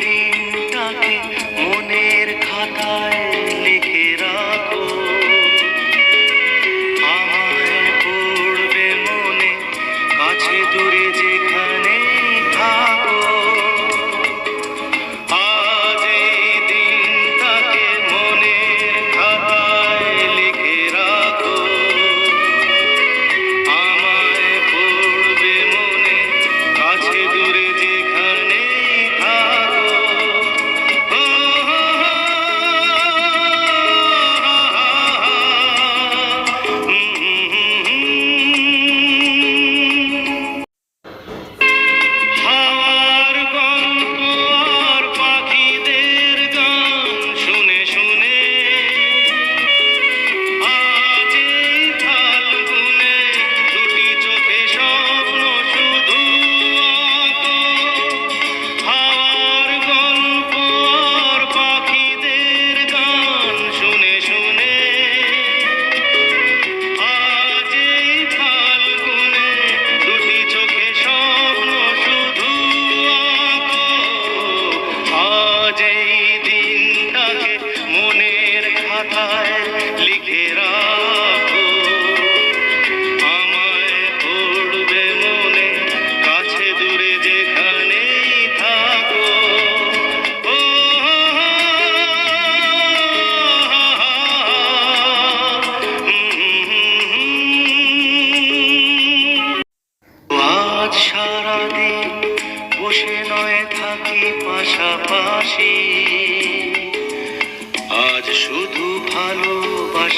দিনটাকে মনের খাতায় থাকি পাশাপাশি। আজ শুধু ভালোবাসাবাসি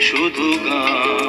শুধু গান